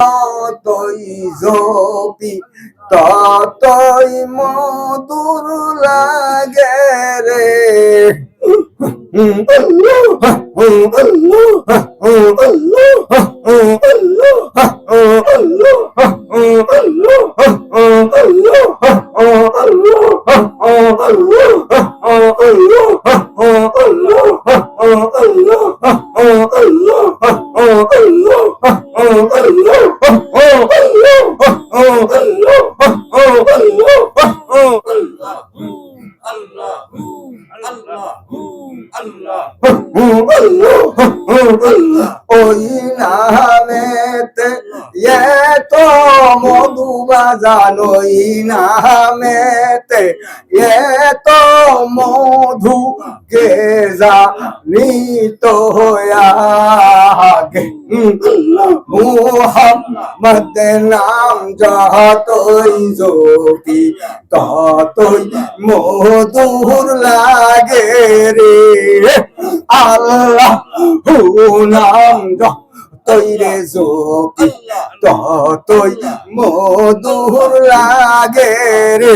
ততই জপি ততই মধুর লাগে রে ওই নামে তে এ তো মধু বাজানোই নামেতে, এ তো মধু কে জানিত হয়াগে মুহাম্মদ নাম যতই জ্যোতি ততই মধুর লাগে রে। আল্লাহ নাম যত যতই রে জোকি ততই মধুর লাগে রে।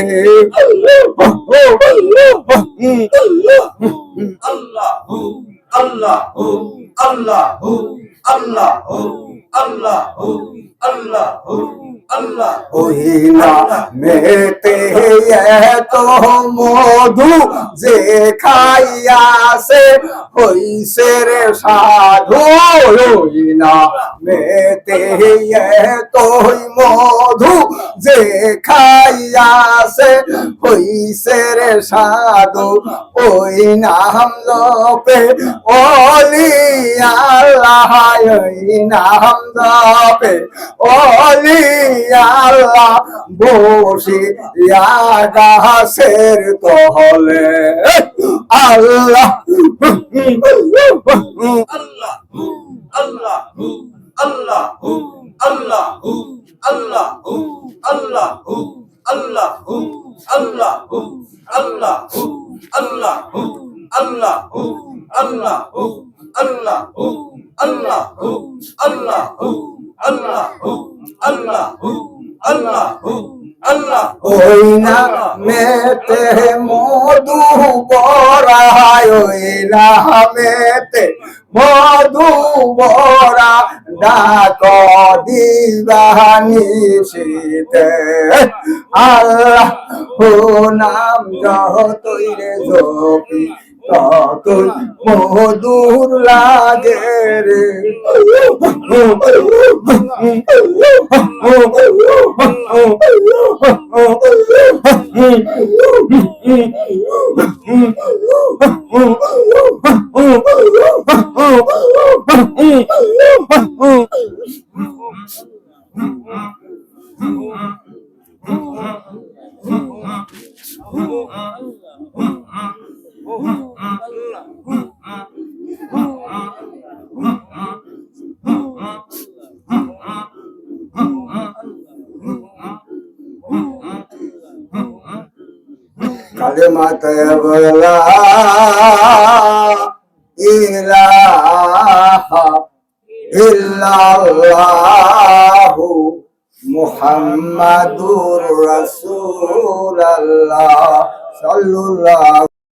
আল্লাহ। আল্লাহ। আল্লাহ। আল্লাহ। আল্লাহু। না মেতে এত মধু যে খাইয়াছে, হইছে রে সাধু না মেতে এত মধু যে খাইয়াছে, হইছে রে সাধু ওই নাম জপে ওলি আল্লাহ, ওই নাম জপে ওলি আল্লাহ বসে গাছের তহলে আল্লাহ আল্লাহু আল্লাহু আল্লাহু আল্লাহু আল্লাহু আল্লাহু আল্লাহু আল্লাহু আল্লাহু আল্লাহু আল্লাহু আল্লাহু আল্লাহু আল্লাহু আল্লাহু আল্লাহু আল্লাহু আল্লাহু আল্লাহু। ওই না মেতে মধু বরায় ওই না মেতে মধু বরা ডাক দিবানি শীতে। আল্লাহ নাম যতই রে জপি। ততই মধুর লাগে রে Oh, কালে মাতায় বলা ইলাহা ইল্লাল্লাহু মুহাম্মাদুর রাসূলুল্লাহ সাল্লাল্লাহু